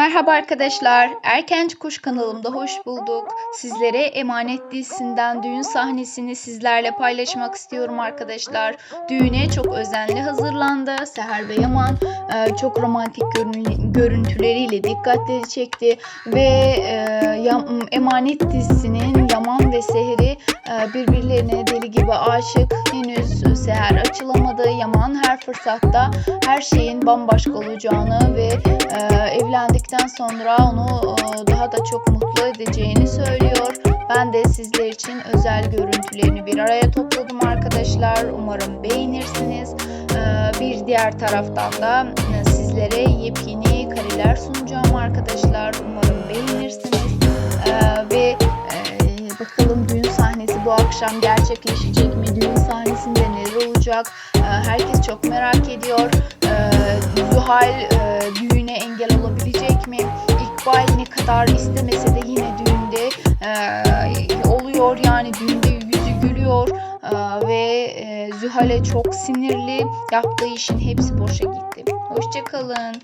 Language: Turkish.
Merhaba arkadaşlar. Erkenci Kuş kanalımda hoş bulduk. Sizlere Emanet dizisinden düğün sahnesini sizlerle paylaşmak istiyorum arkadaşlar. Düğüne çok özenli hazırlandı. Seher ve Yaman e, çok romantik görün- görüntüleriyle dikkatleri çekti ve e, Emanet dizisinin Yaman ve Seher'i e, birbirlerine deli gibi aşık. Henüz Seher açılamadı. Yaman her fırsatta her şeyin bambaşka olacağını ve e, evlendikten sonra onu e, daha da çok mutlu edeceğini söylüyor. Ben de sizler için özel görüntülerini bir araya topladım arkadaşlar. Umarım beğenirsiniz. E, bir diğer taraftan da e, sizlere yepyeni kareler sunacağım arkadaşlar. Akşam gerçekleşecek mi? Düğün sahnesinde neler olacak? E, herkes çok merak ediyor. E, Zuhal düğüne engel olabilecek mi? İkbal ne kadar istemese de yine düğünde e, oluyor yani düğünde yüzü gülüyor E, ve e, Zühal'e çok sinirli yaptığı işin hepsi boşa gitti. Hoşçakalın.